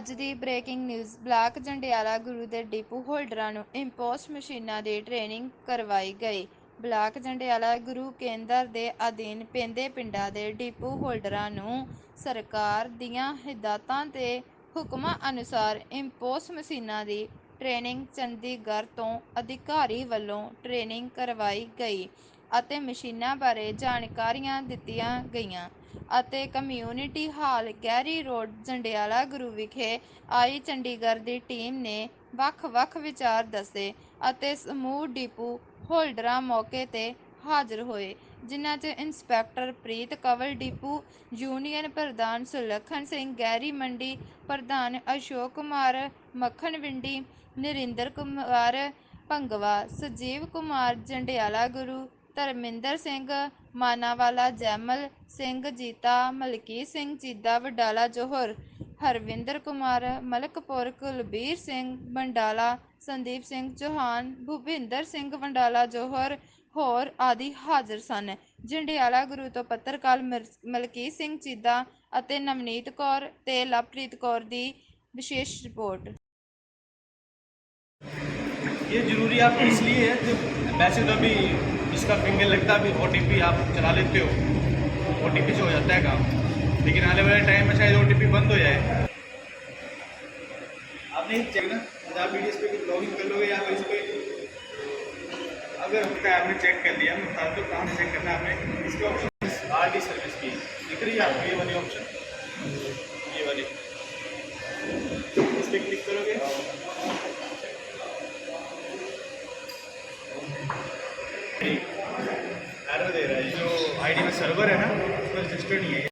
ਅੱਜ ਦੀ breaking news, block Jandiala Guru ਦੇ depot ਹੋਲਡਰਾਂ ਨੂੰ ਇੰਪੋਸਟ ਮਸ਼ੀਨਾਂ ਦੀ ਟ੍ਰੇਨਿੰਗ ਕਰਵਾਈ ਗਈ। ਬਲਾਕ ਜੰਡਿਆਲਾ ਗੁਰੂ ਕੇਂਦਰ ਦੇ ਅਧੀਨ ਪੈਂਦੇ ਪਿੰਡਾਂ ਦੇ ਡਿਪੂ ਹੋਲਡਰਾਂ ਨੂੰ ਸਰਕਾਰ ਦੀਆਂ ਹਦਾਇਤਾਂ ਤੇ ਹੁਕਮਾਂ ਅਨੁਸਾਰ ਇੰਪੋਸਟ ਮਸ਼ੀਨਾਂ ਦੀ ਟ੍ਰੇਨਿੰਗ ਚੰਡੀਗੜ੍ਹ ਤੋਂ ਅਧਿਕਾਰੀ ਵੱਲੋਂ ਟ੍ਰੇਨਿੰਗ ਕਰਵਾਈ ਗਈ। ਅਤੇ ਮਸ਼ੀਨਾਂ ਬਾਰੇ ਜਾਣਕਾਰੀਆਂ ਦਿੱਤੀਆਂ ਗਈਆਂ ਅਤੇ community hall Garry road, Jandiala Guru ਵਿਖੇ ਆਈ ਚੰਡੀਗੜ੍ਹ ਦੀ ਟੀਮ ਨੇ ਵੱਖ-ਵੱਖ ਵਿਚਾਰ ਦੱਸੇ ਅਤੇ ਸਮੂਹ ਡਿਪੂ ਹੋਲਡਰਾਂ ਮੌਕੇ ਤੇ ਹਾਜ਼ਰ ਹੋਏ, ਜਿਨ੍ਹਾਂ 'ਚ inspector Preet Kanwal, depot union ਪ੍ਰਧਾਨ ਸੁਲੱਖਣ ਸਿੰਘ, ਗੈਰੀ ਮੰਡੀ ਪ੍ਰਧਾਨ ਅਸ਼ੋਕ ਕੁਮਾਰ ਮੱਖਣਵਿੰਡੀ ਨਰਿੰਦਰ ਕੁਮਾਰ ਭੰਗਵਾ ਸੰਜੀਵ ਕੁਮਾਰ, ਜੰਡਿਆਲਾ ਗੁਰੂ ਧਰਮਿੰਦਰ ਸਿੰਘ ਮਾਨਾਵਾਲਾ ਜੈਮਲ ਸਿੰਘ ਜੀਤਾ ਮਲਕੀ ਸਿੰਘ ਜੀਦਾ ਵਡਾਲਾ ਜੋਹਰ ਹਰਵਿੰਦਰ ਕੁਮਾਰ ਮਲਕਪੁਰ ਕੁਲਬੀਰ ਸਿੰਘ ਬੰਡਾਲਾ ਸੰਦੀਪ ਸਿੰਘ ਚੌਹਾਨ ਭੁਪਿੰਦਰ ਸਿੰਘ ਵੰਡਾਲਾ ਜੋਹਰ ਹੋਰ ਆਦਿ ਹਾਜ਼ਰ ਸਨ ਜੰਡਿਆਲਾ ਗੁਰੂ ਤੋਂ ਪੱਤਰਕਾਰ ਮਰ- ਮਲਕੀਤ ਸਿੰਘ ਚੀਦਾ ਅਤੇ ਨਵਨੀਤ ਕੌਰ ਤੇ ਲਵਪ੍ਰੀਤ ਕੌਰ ਦੀ ਵਿਸ਼ੇਸ਼ ਰਿਪੋਰਟ ये जरूरी आप इसलिए है जब वैसे तो अभी इसका फिंगर लगता है ओ आप चला लेते हो। ओटीपी से हो जाता है काम। लेकिन आने वाले टाइम में शायद ओटीपी बंद हो जाए। आपने चेक ना आप वीडियो पे लॉगिन कर लोगे या इस पे अगर होता है, आपने चेक कर लिया मैं बता दो कहाँ से चेक करना आपने, इसके ऑप्शन आर डी सर्विस की। दिख रही है आपको ये वाली ऑप्शन एरर दे रहा है जो आईडी में सर्वर है ना उसमें रजिस्टर नहीं है